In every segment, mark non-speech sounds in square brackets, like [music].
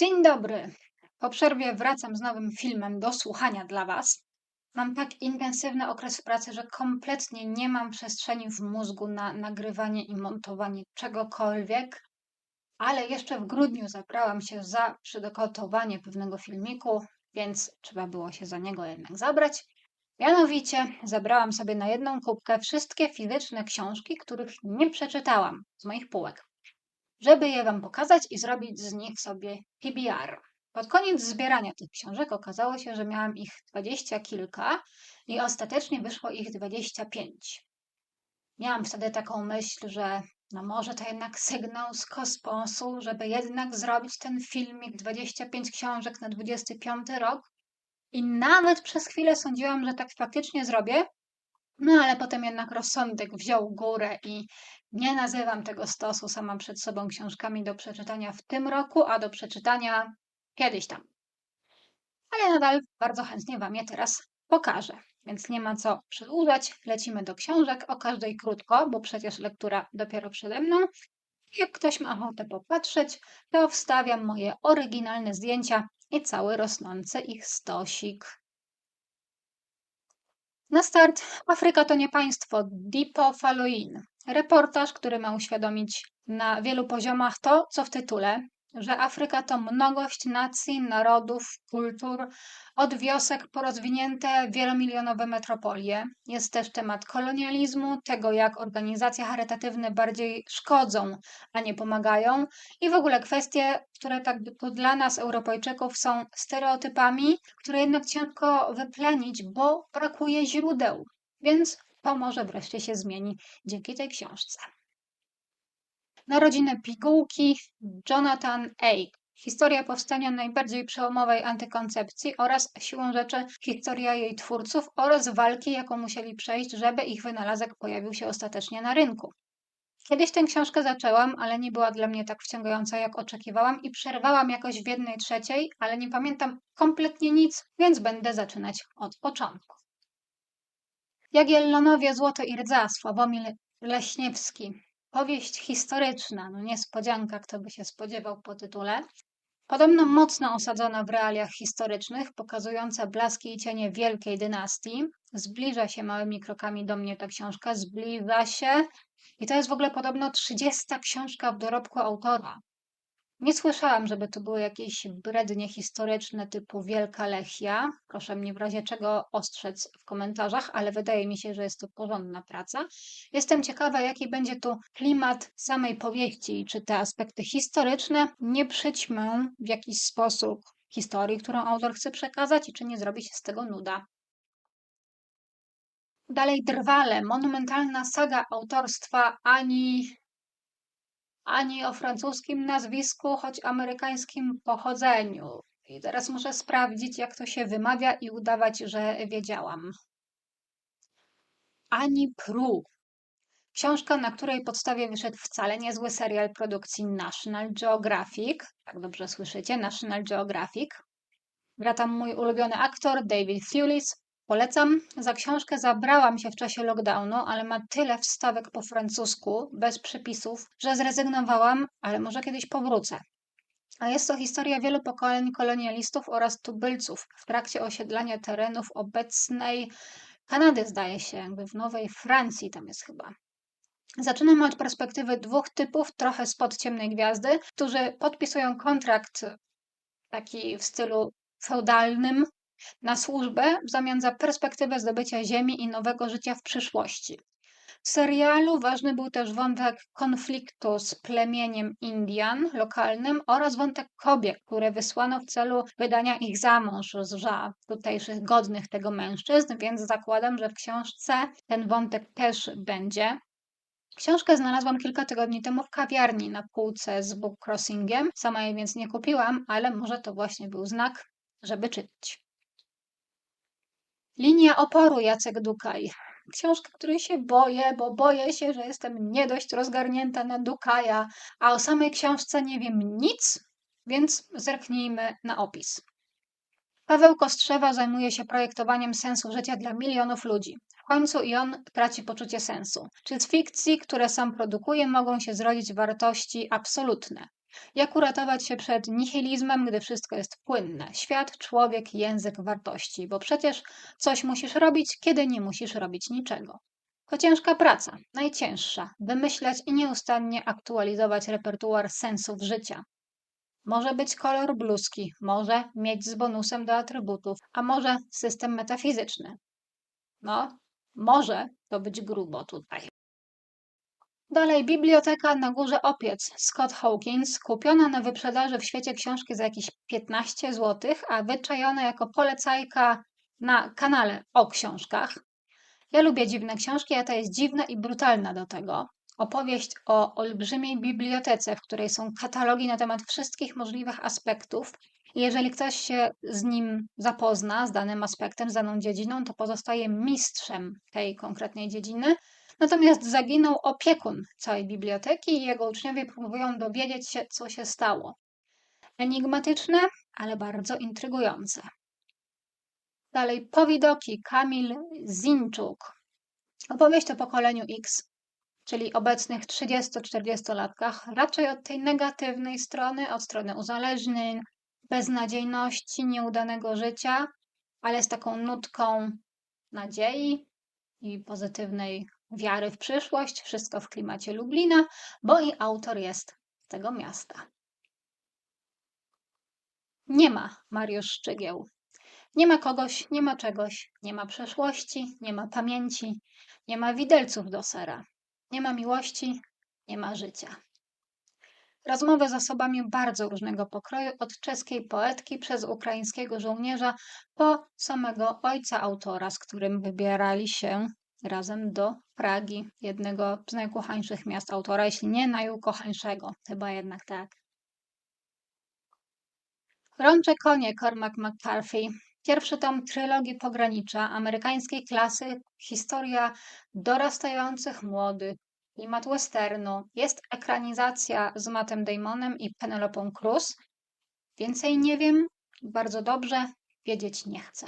Dzień dobry. Po przerwie wracam z nowym filmem do słuchania dla Was. Mam tak intensywny okres pracy, że kompletnie nie mam przestrzeni w mózgu na nagrywanie i montowanie czegokolwiek, ale jeszcze w grudniu zabrałam się za przygotowanie pewnego filmiku, więc trzeba było się za niego jednak zabrać. Mianowicie zabrałam sobie na jedną kubkę wszystkie fizyczne książki, których nie przeczytałam z moich półek żeby je Wam pokazać i zrobić z nich sobie PBR. Pod koniec zbierania tych książek okazało się, że miałam ich dwadzieścia kilka i ostatecznie wyszło ich 25. Miałam wtedy taką myśl, że no może to jednak sygnał z kosmosu, żeby jednak zrobić ten filmik 25 książek na 25 rok. I nawet przez chwilę sądziłam, że tak faktycznie zrobię, no ale potem jednak rozsądek wziął górę i nie nazywam tego stosu sama przed sobą książkami do przeczytania w tym roku, a do przeczytania kiedyś tam. Ale nadal bardzo chętnie Wam je teraz pokażę. Więc nie ma co przedłużać. Lecimy do książek, o każdej krótko, bo przecież lektura dopiero przede mną. Jak ktoś ma ochotę popatrzeć, to wstawiam moje oryginalne zdjęcia i cały rosnący ich stosik. Na start Afryka to nie państwo Dipo Faloin. Reportaż, który ma uświadomić na wielu poziomach to, co w tytule, że Afryka to mnogość nacji, narodów, kultur, od wiosek po rozwinięte wielomilionowe metropolie. Jest też temat kolonializmu, tego jak organizacje charytatywne bardziej szkodzą, a nie pomagają i w ogóle kwestie, które tak dla nas, Europejczyków, są stereotypami, które jednak ciężko wyplenić, bo brakuje źródeł. Więc to może wreszcie się zmieni dzięki tej książce. Narodziny pigułki Jonathan A. Historia powstania najbardziej przełomowej antykoncepcji oraz siłą rzeczy historia jej twórców oraz walki, jaką musieli przejść, żeby ich wynalazek pojawił się ostatecznie na rynku. Kiedyś tę książkę zaczęłam, ale nie była dla mnie tak wciągająca, jak oczekiwałam i przerwałam jakoś w jednej trzeciej, ale nie pamiętam kompletnie nic, więc będę zaczynać od początku. Jagiellonowie Złoto i Rdza, Sławomir Leśniewski. Powieść historyczna, no niespodzianka, kto by się spodziewał po tytule. Podobno mocno osadzona w realiach historycznych, pokazująca blaski i cienie wielkiej dynastii. Zbliża się małymi krokami do mnie ta książka, zbliża się. I to jest w ogóle podobno 30 książka w dorobku autora. Nie słyszałam, żeby to były jakieś brednie historyczne typu Wielka Lechia. Proszę mnie w razie czego ostrzec w komentarzach, ale wydaje mi się, że jest to porządna praca. Jestem ciekawa, jaki będzie tu klimat samej powieści, czy te aspekty historyczne nie przyćmą w jakiś sposób historii, którą autor chce przekazać i czy nie zrobi się z tego nuda. Dalej Drwale, monumentalna saga autorstwa Ani ani o francuskim nazwisku, choć amerykańskim pochodzeniu. I teraz muszę sprawdzić, jak to się wymawia i udawać, że wiedziałam. Ani Pru. Książka, na której podstawie wyszedł wcale niezły serial produkcji National Geographic. Tak dobrze słyszycie, National Geographic. Gra tam mój ulubiony aktor David Thewlis, Polecam. Za książkę zabrałam się w czasie lockdownu, ale ma tyle wstawek po francusku, bez przepisów, że zrezygnowałam, ale może kiedyś powrócę. A jest to historia wielu pokoleń kolonialistów oraz tubylców w trakcie osiedlania terenów obecnej Kanady, zdaje się, jakby w Nowej Francji tam jest chyba. Zaczynamy od perspektywy dwóch typów, trochę spod ciemnej gwiazdy, którzy podpisują kontrakt taki w stylu feudalnym na służbę w zamian za perspektywę zdobycia ziemi i nowego życia w przyszłości. W serialu ważny był też wątek konfliktu z plemieniem Indian lokalnym oraz wątek kobiet, które wysłano w celu wydania ich za mąż za tutejszych godnych tego mężczyzn, więc zakładam, że w książce ten wątek też będzie. Książkę znalazłam kilka tygodni temu w kawiarni na półce z book crossingiem. Sama jej więc nie kupiłam, ale może to właśnie był znak, żeby czytać. Linia oporu Jacek Dukaj. Książka, której się boję, bo boję się, że jestem nie dość rozgarnięta na Dukaja, a o samej książce nie wiem nic, więc zerknijmy na opis. Paweł Kostrzewa zajmuje się projektowaniem sensu życia dla milionów ludzi. W końcu i on traci poczucie sensu. Czy z fikcji, które sam produkuje, mogą się zrodzić wartości absolutne? Jak uratować się przed nihilizmem, gdy wszystko jest płynne? Świat, człowiek, język, wartości, bo przecież coś musisz robić, kiedy nie musisz robić niczego. To ciężka praca, najcięższa, wymyślać i nieustannie aktualizować repertuar sensów życia. Może być kolor bluzki, może mieć z bonusem do atrybutów, a może system metafizyczny. No, może to być grubo tutaj. Dalej, biblioteka na górze Opiec Scott Hawkins, kupiona na wyprzedaży w świecie książki za jakieś 15 zł, a wyczajona jako polecajka na kanale o książkach. Ja lubię dziwne książki, a ta jest dziwna i brutalna do tego. Opowieść o olbrzymiej bibliotece, w której są katalogi na temat wszystkich możliwych aspektów. Jeżeli ktoś się z nim zapozna, z danym aspektem, z daną dziedziną, to pozostaje mistrzem tej konkretnej dziedziny. Natomiast zaginął opiekun całej biblioteki i jego uczniowie próbują dowiedzieć się, co się stało. Enigmatyczne, ale bardzo intrygujące. Dalej, powidoki Kamil Zinczuk. Opowieść o pokoleniu X, czyli obecnych 30-40-latkach, raczej od tej negatywnej strony, od strony uzależnień, beznadziejności, nieudanego życia, ale z taką nutką nadziei i pozytywnej wiary w przyszłość, wszystko w klimacie Lublina, bo i autor jest tego miasta. Nie ma Mariusz Szczygieł. Nie ma kogoś, nie ma czegoś, nie ma przeszłości, nie ma pamięci, nie ma widelców do sera, nie ma miłości, nie ma życia. Rozmowy z osobami bardzo różnego pokroju, od czeskiej poetki przez ukraińskiego żołnierza po samego ojca autora, z którym wybierali się razem do Pragi, jednego z najukochańszych miast autora, jeśli nie najukochańszego, chyba jednak tak. Rącze konie Cormac McCarthy. Pierwszy tom trylogii pogranicza amerykańskiej klasy, historia dorastających młodych, klimat westernu. Jest ekranizacja z Mattem Damonem i Penelopą Cruz. Więcej nie wiem, bardzo dobrze, wiedzieć nie chcę.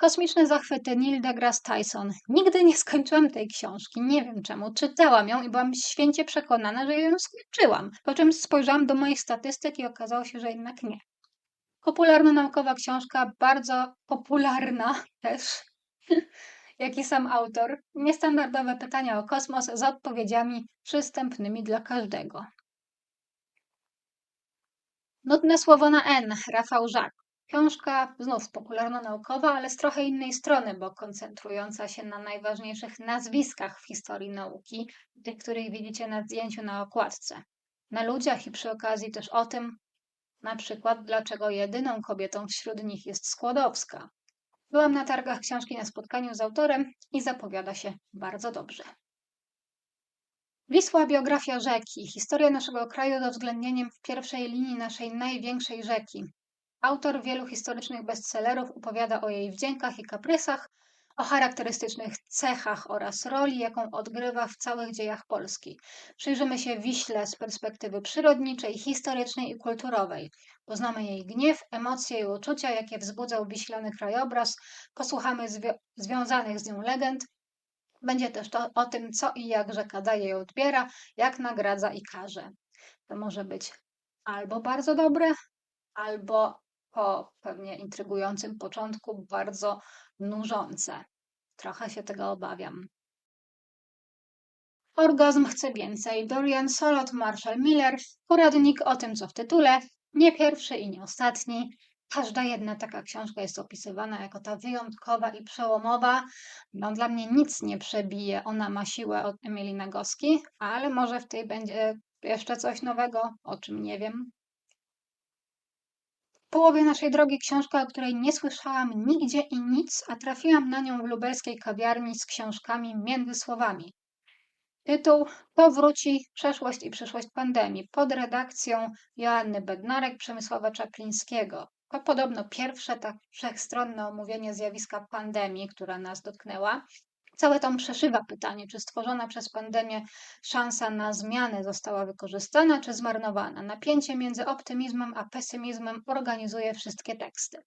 Kosmiczne zachwyty Neil deGrasse Tyson. Nigdy nie skończyłam tej książki. Nie wiem czemu. Czytałam ją i byłam święcie przekonana, że ją skończyłam. Po czym spojrzałam do moich statystyk i okazało się, że jednak nie. Popularno-naukowa książka, bardzo popularna [laughs] też, [laughs] jak i sam autor. Niestandardowe pytania o kosmos z odpowiedziami przystępnymi dla każdego. Nudne słowo na N, Rafał Żak. Książka znów popularno-naukowa, ale z trochę innej strony, bo koncentrująca się na najważniejszych nazwiskach w historii nauki, tych, których widzicie na zdjęciu na okładce. Na ludziach i przy okazji też o tym, na przykład, dlaczego jedyną kobietą wśród nich jest Skłodowska. Byłam na targach książki na spotkaniu z autorem i zapowiada się bardzo dobrze. Wisła biografia rzeki. Historia naszego kraju z uwzględnieniem w pierwszej linii naszej największej rzeki, Autor wielu historycznych bestsellerów opowiada o jej wdziękach i kaprysach, o charakterystycznych cechach oraz roli, jaką odgrywa w całych dziejach Polski. Przyjrzymy się Wiśle z perspektywy przyrodniczej, historycznej i kulturowej. Poznamy jej gniew, emocje i uczucia, jakie wzbudzał wiślany krajobraz. Posłuchamy zwi związanych z nią legend. Będzie też to o tym, co i jak rzeka daje i odbiera, jak nagradza i karze. To może być albo bardzo dobre, albo po pewnie intrygującym początku bardzo nużące. Trochę się tego obawiam. Orgazm chce więcej. Dorian Solot, Marshall Miller, poradnik o tym, co w tytule. Nie pierwszy i nie ostatni. Każda jedna taka książka jest opisywana jako ta wyjątkowa i przełomowa. No, dla mnie nic nie przebije. Ona ma siłę od Emilii Nagoski, ale może w tej będzie jeszcze coś nowego, o czym nie wiem połowie naszej drogi książka, o której nie słyszałam nigdzie i nic, a trafiłam na nią w lubelskiej kawiarni z książkami między słowami. Tytuł Powróci przeszłość i przyszłość pandemii pod redakcją Joanny Bednarek, Przemysława Czaplińskiego. To podobno pierwsze tak wszechstronne omówienie zjawiska pandemii, która nas dotknęła. Całe to przeszywa pytanie, czy stworzona przez pandemię szansa na zmianę została wykorzystana, czy zmarnowana. Napięcie między optymizmem a pesymizmem organizuje wszystkie teksty.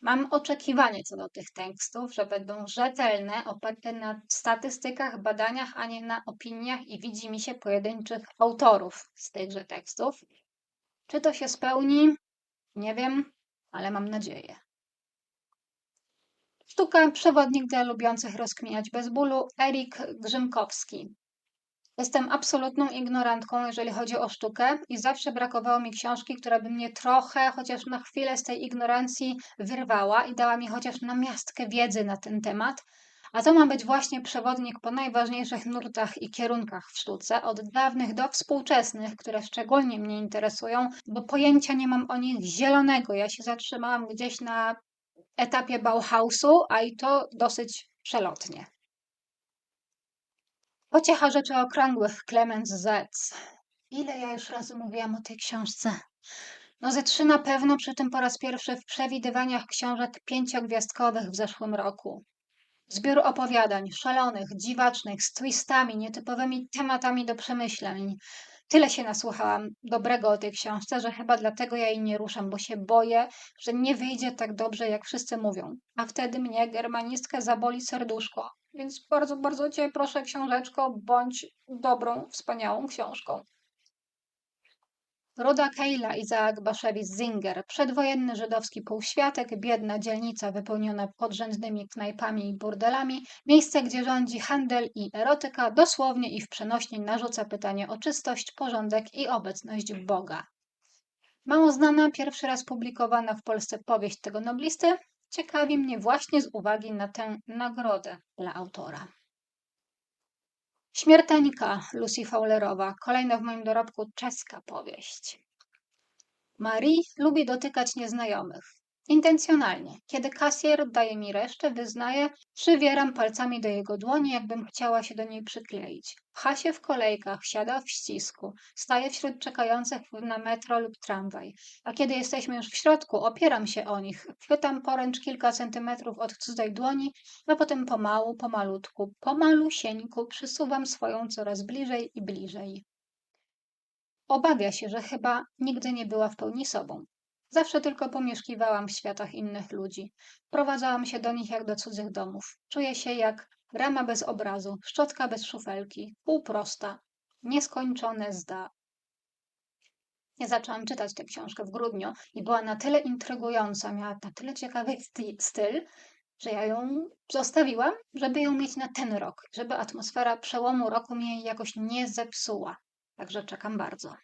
Mam oczekiwanie co do tych tekstów, że będą rzetelne, oparte na statystykach, badaniach, a nie na opiniach i widzi mi się pojedynczych autorów z tychże tekstów. Czy to się spełni? Nie wiem, ale mam nadzieję. Sztuka Przewodnik dla lubiących rozkminiać bez bólu Erik Grzymkowski. Jestem absolutną ignorantką, jeżeli chodzi o sztukę, i zawsze brakowało mi książki, która by mnie trochę, chociaż na chwilę z tej ignorancji wyrwała i dała mi chociaż namiastkę wiedzy na ten temat. A to ma być właśnie przewodnik po najważniejszych nurtach i kierunkach w sztuce, od dawnych do współczesnych, które szczególnie mnie interesują, bo pojęcia nie mam o nich zielonego. Ja się zatrzymałam gdzieś na etapie Bauhausu, a i to dosyć przelotnie. Pociecha rzeczy okrągłych, Clemens Zetz. Ile ja już razy mówiłam o tej książce? No ze trzy na pewno, przy tym po raz pierwszy w przewidywaniach książek pięciogwiazdkowych w zeszłym roku. Zbiór opowiadań, szalonych, dziwacznych, z twistami, nietypowymi tematami do przemyśleń. Tyle się nasłuchałam dobrego o tej książce, że chyba dlatego ja jej nie ruszam, bo się boję, że nie wyjdzie tak dobrze, jak wszyscy mówią. A wtedy mnie, germanistkę, zaboli serduszko. Więc bardzo, bardzo Cię proszę, książeczko, bądź dobrą, wspaniałą książką. Ruda Keila Izaak Baszewicz Zinger, przedwojenny żydowski półświatek, biedna dzielnica wypełniona podrzędnymi knajpami i burdelami, miejsce, gdzie rządzi handel i erotyka, dosłownie i w przenośni narzuca pytanie o czystość, porządek i obecność Boga. Mało znana, pierwszy raz publikowana w Polsce powieść tego noblisty, ciekawi mnie właśnie z uwagi na tę nagrodę dla autora. Śmiertelnika Lucy Fowlerowa, kolejna w moim dorobku czeska powieść. Marie lubi dotykać nieznajomych. Intencjonalnie. Kiedy kasjer daje mi resztę, wyznaję, przywieram palcami do jego dłoni, jakbym chciała się do niej przykleić. Pcha się w kolejkach, siada w ścisku, staje wśród czekających na metro lub tramwaj. A kiedy jesteśmy już w środku, opieram się o nich, chwytam poręcz kilka centymetrów od cudzej dłoni, a potem pomału, pomalutku, pomalusieńku przysuwam swoją coraz bliżej i bliżej. Obawia się, że chyba nigdy nie była w pełni sobą. Zawsze tylko pomieszkiwałam w światach innych ludzi. Prowadzałam się do nich jak do cudzych domów. Czuję się jak rama bez obrazu, szczotka bez szufelki, półprosta, nieskończone zda. Ja zaczęłam czytać tę książkę w grudniu i była na tyle intrygująca, miała na tyle ciekawy styl, że ja ją zostawiłam, żeby ją mieć na ten rok, żeby atmosfera przełomu roku mnie jakoś nie zepsuła. Także czekam bardzo.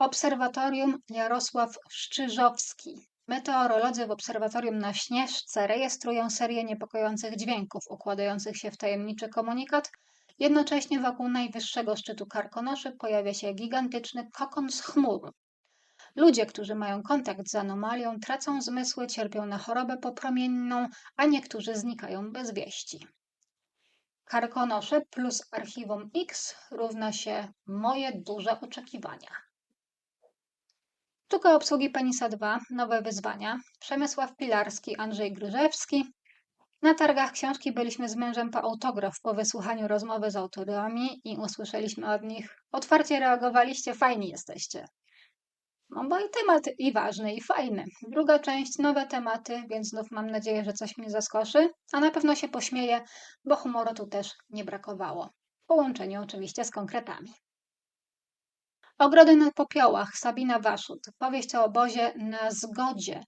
Obserwatorium Jarosław Szczyżowski. Meteorolodzy w obserwatorium na Śnieżce rejestrują serię niepokojących dźwięków układających się w tajemniczy komunikat. Jednocześnie wokół najwyższego szczytu Karkonoszy pojawia się gigantyczny kokon z chmur. Ludzie, którzy mają kontakt z anomalią, tracą zmysły, cierpią na chorobę popromienną, a niektórzy znikają bez wieści. Karkonosze plus archiwum X równa się moje duże oczekiwania. Sztuka obsługi Penisa 2, nowe wyzwania. Przemysław Pilarski, Andrzej Gryżewski. Na targach książki byliśmy z mężem po autograf po wysłuchaniu rozmowy z autorami i usłyszeliśmy od nich otwarcie reagowaliście, fajni jesteście. No bo i temat i ważny, i fajny. Druga część, nowe tematy, więc znów mam nadzieję, że coś mnie zaskoczy, a na pewno się pośmieję, bo humoru tu też nie brakowało. W połączeniu oczywiście z konkretami. Ogrody na popiołach, Sabina Waszut, powieść o obozie na zgodzie,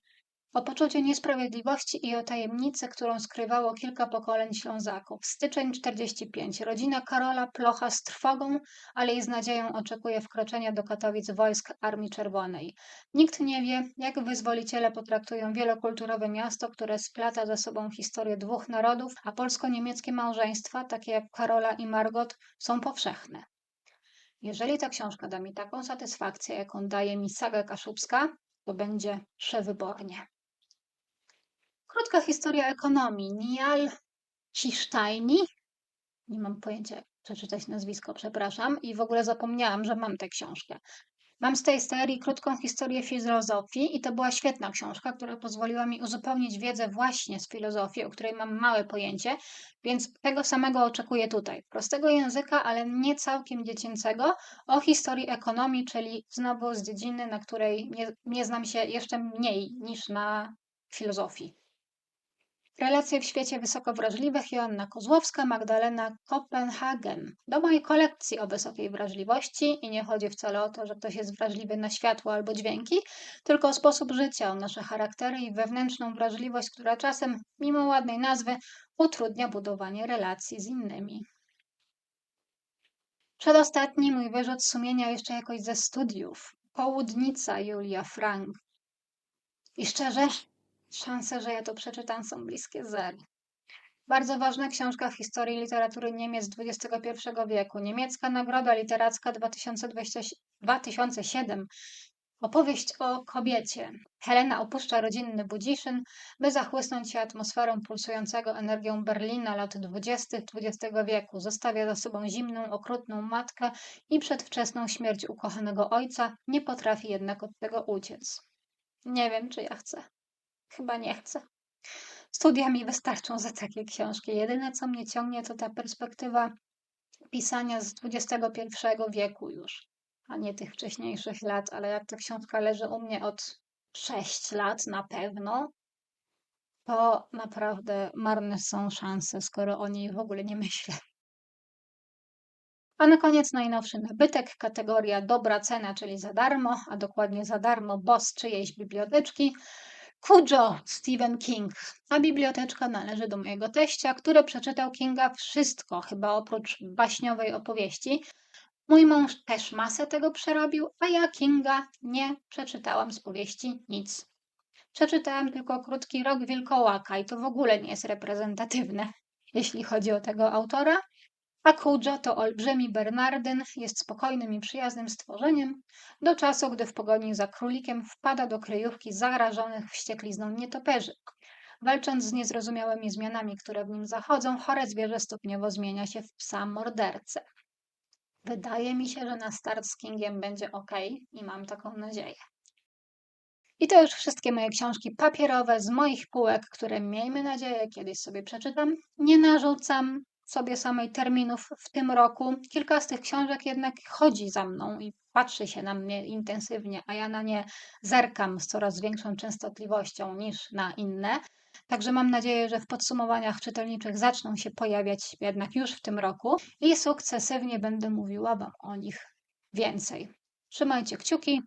o poczuciu niesprawiedliwości i o tajemnicy, którą skrywało kilka pokoleń Ślązaków. Styczeń 45. Rodzina Karola Plocha z trwogą, ale i z nadzieją oczekuje wkroczenia do Katowic wojsk Armii Czerwonej. Nikt nie wie, jak wyzwoliciele potraktują wielokulturowe miasto, które splata ze sobą historię dwóch narodów, a polsko-niemieckie małżeństwa, takie jak Karola i Margot, są powszechne. Jeżeli ta książka da mi taką satysfakcję, jaką daje mi saga kaszubska, to będzie przewybornie. Krótka historia ekonomii. Nial Cisztajni. Nie mam pojęcia, przeczytać nazwisko, przepraszam. I w ogóle zapomniałam, że mam tę książkę. Mam z tej serii krótką historię filozofii i to była świetna książka, która pozwoliła mi uzupełnić wiedzę właśnie z filozofii, o której mam małe pojęcie, więc tego samego oczekuję tutaj. Prostego języka, ale nie całkiem dziecięcego, o historii ekonomii, czyli znowu z dziedziny, na której nie, nie znam się jeszcze mniej niż na filozofii. Relacje w świecie wysoko wrażliwych Joanna Kozłowska, Magdalena Kopenhagen. Do mojej kolekcji o wysokiej wrażliwości i nie chodzi wcale o to, że ktoś jest wrażliwy na światło albo dźwięki, tylko o sposób życia, o nasze charaktery i wewnętrzną wrażliwość, która czasem, mimo ładnej nazwy, utrudnia budowanie relacji z innymi. Przedostatni mój wyrzut sumienia jeszcze jakoś ze studiów. Południca Julia Frank. I szczerze, Szanse, że ja to przeczytam, są bliskie zeru. Bardzo ważna książka w historii literatury Niemiec XXI wieku. Niemiecka Nagroda Literacka 2020, 2007. Opowieść o kobiecie. Helena opuszcza rodzinny Budziszyn, by zachłysnąć się atmosferą pulsującego energią Berlina lat 20. XX wieku. Zostawia za sobą zimną, okrutną matkę i przedwczesną śmierć ukochanego ojca, nie potrafi jednak od tego uciec. Nie wiem, czy ja chcę. Chyba nie chcę. Studia mi wystarczą za takie książki. Jedyne, co mnie ciągnie, to ta perspektywa pisania z XXI wieku już, a nie tych wcześniejszych lat, ale jak ta książka leży u mnie od 6 lat na pewno, to naprawdę marne są szanse, skoro o niej w ogóle nie myślę. A na koniec najnowszy nabytek, kategoria dobra cena, czyli za darmo, a dokładnie za darmo, bo z czyjejś biblioteczki. Cujo, Stephen King. A biblioteczka należy do mojego teścia, który przeczytał Kinga wszystko, chyba oprócz baśniowej opowieści. Mój mąż też masę tego przerobił, a ja Kinga nie przeczytałam z powieści nic. Przeczytałam tylko krótki rok wilkołaka i to w ogóle nie jest reprezentatywne, [laughs] jeśli chodzi o tego autora. A Kujo to olbrzymi Bernardyn, jest spokojnym i przyjaznym stworzeniem, do czasu, gdy w pogoni za królikiem wpada do kryjówki zarażonych wścieklizną nietoperzy. Walcząc z niezrozumiałymi zmianami, które w nim zachodzą, chore zwierzę stopniowo zmienia się w psa mordercę. Wydaje mi się, że na start z Kingiem będzie ok i mam taką nadzieję. I to już wszystkie moje książki papierowe z moich półek, które miejmy nadzieję kiedyś sobie przeczytam. Nie narzucam, sobie samej terminów w tym roku. Kilka z tych książek jednak chodzi za mną i patrzy się na mnie intensywnie, a ja na nie zerkam z coraz większą częstotliwością niż na inne. Także mam nadzieję, że w podsumowaniach czytelniczych zaczną się pojawiać jednak już w tym roku i sukcesywnie będę mówiła Wam o nich więcej. Trzymajcie kciuki,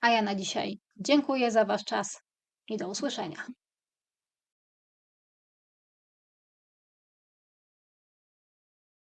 a ja na dzisiaj dziękuję za Wasz czas i do usłyszenia.